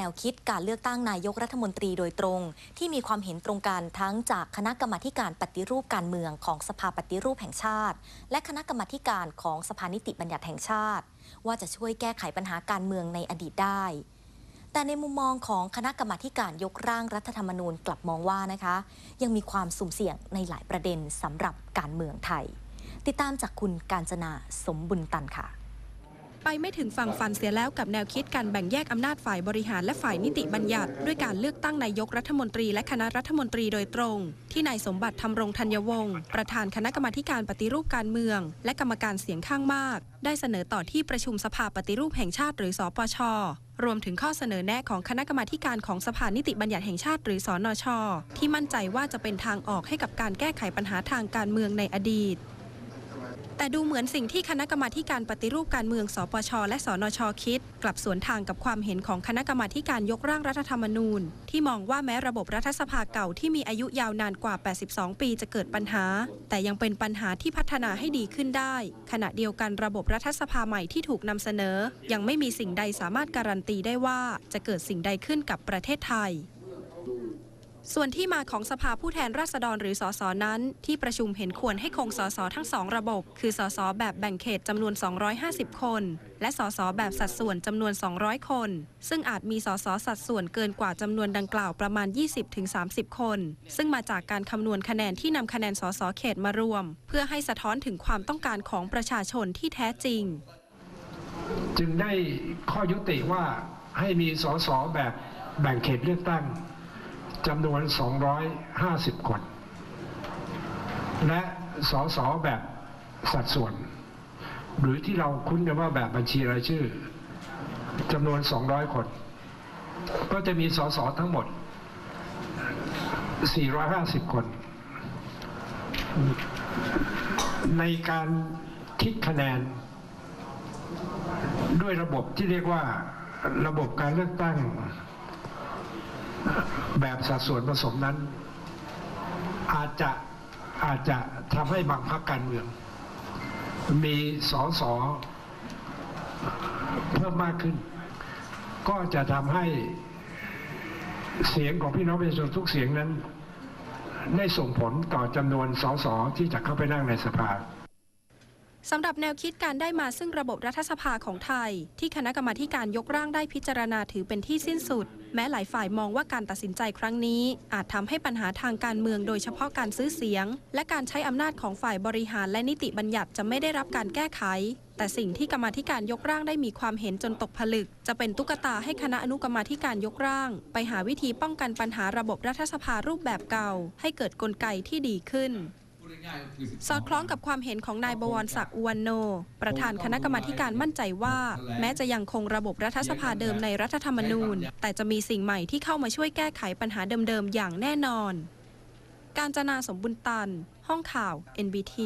แนวคิดการเลือกตั้งนายกรัฐมนตรีโดยตรง ที่มีความเห็นตรงกันทั้งจากคณะกรรมาการปฏิรูปการเมืองของสภาปฏิรูปแห่งชาติ และคณะกรรมาการของสภานิติบัญญัติแห่งชาติ ว่าจะช่วยแก้ไขปัญหาการเมืองในอดีตได้ แต่ในมุมมองของคณะกรรมาการยกร่างรัฐธรรมนูญกลับมองว่านะคะ ยังมีความสุ่มเสี่ยงในหลายประเด็นสำหรับการเมืองไทย ติดตามจากคุณการจนาสมบุญตันค่ะ ไปไม่ถึงฝั่งฟันเสียแล้วกับแนวคิดการแบ่งแยกอำนาจฝ่ายบริหารและฝ่ายนิติบัญญัติ ด้วยการเลือกตั้งนายกรัฐมนตรีและคณะรัฐมนตรีโดยตรง ที่นายสมบัติธรรงธัญวงศ์ประธานคณะกรรมาการปฏิรูปการเมือง และกรรมการเสียงข้างมาก ได้เสนอต่อที่ประชุมสภาปฏิรูปแห่งชาติหรือสปชรวมถึงข้อเสนอแนะของคณะกรรมาการของสภานิติบัญญัติแห่งชาติหรือสอนช ที่มั่นใจว่าจะเป็นทางออกให้กับการแก้ไขปัญหาทางการเมืองในอดีต แต่ดูเหมือนสิ่งที่คณะกรรมาการปฏิรูปการเมือง สปช และสนช คิด กลับสวนทางกับความเห็นของคณะกรรมาการยกร่างรัฐธรรมนูญ ที่มองว่าแม้ระบบรัฐสภาเก่าที่มีอายุยาวนานกว่า 82 ปีจะเกิดปัญหา แต่ยังเป็นปัญหาที่พัฒนาให้ดีขึ้นได้ ขณะเดียวกันระบบรัฐสภาใหม่ที่ถูกนำเสนอ ยังไม่มีสิ่งใดสามารถการันตีได้ว่าจะเกิดสิ่งใดขึ้นกับประเทศไทย ส่วนที่มาของสภาผู้แทนราษฎรหรือสสนั้น ที่ประชุมเห็นควรให้คงสสทั้งสองระบบ คือสสแบบแบ่งเขตจำนวน 250 คน และสสแบบสัดส่วนจำนวน 200 คน ซึ่งอาจมีสสสัดส่วนเกินกว่าจำนวนดังกล่าวประมาณ 20-30 คน ซึ่งมาจากการคำนวณคะแนนที่นำคะแนนสสเขตมารวม เพื่อให้สะท้อนถึงความต้องการของประชาชนที่แท้จริง จึงได้ข้อยุติว่าให้มีสสแบบแบ่งเขตเลือกตั้ง จำนวน 250 คน และสสแบบสัดส่วน หรือที่เราคุ้นกันว่าแบบบัญชีรายชื่อจำนวน 200 คน ก็จะมีสสทั้งหมด 450 คน ในการคิดคะแนน ด้วยระบบที่เรียกว่าระบบการเลือกตั้ง แบบสัดส่วนผสมนั้น อาจจะอาจจะทำให้บางพรรคการเมือง มีสอสอเพิ่มมากขึ้น ก็จะทำให้เสียงของพี่น้องประชาชนทุกเสียงนั้น ได้ส่งผลต่อจำนวนสสที่จะเข้าไปนั่งในสภา สำหรับแนวคิดการได้มาซึ่งระบบรัฐสภาของไทย ที่คณะกรรมาการยกร่างได้พิจารณาถือเป็นที่สิ้นสุด แม้หลายฝ่ายมองว่าการตัดสินใจครั้งนี้ อาจทำให้ปัญหาทางการเมืองโดยเฉพาะการซื้อเสียง และการใช้อำนาจของฝ่ายบริหารและนิติบัญญัติจะไม่ได้รับการแก้ไข แต่สิ่งที่กรรมาธิการยกร่างได้มีความเห็นจนตกผลึก จะเป็นตุ๊กตาให้คณะอนุกรรมาธิการยกร่าง ไปหาวิธีป้องกันปัญหาระบบรัฐสภารูปแบบเก่า ให้เกิดกลไกที่ดีขึ้น สอดคล้องกับความเห็นของนายบวรศักดิ์อุวันโน ประธานคณะกรรมาธิการมั่นใจว่า แม้จะยังคงระบบรัฐสภาเดิมในรัฐธรรมนูญ แต่จะมีสิ่งใหม่ที่เข้ามาช่วยแก้ไขปัญหาเดิมๆอย่างแน่นอน การจนาสมบุญตัน ห้องข่าว NBT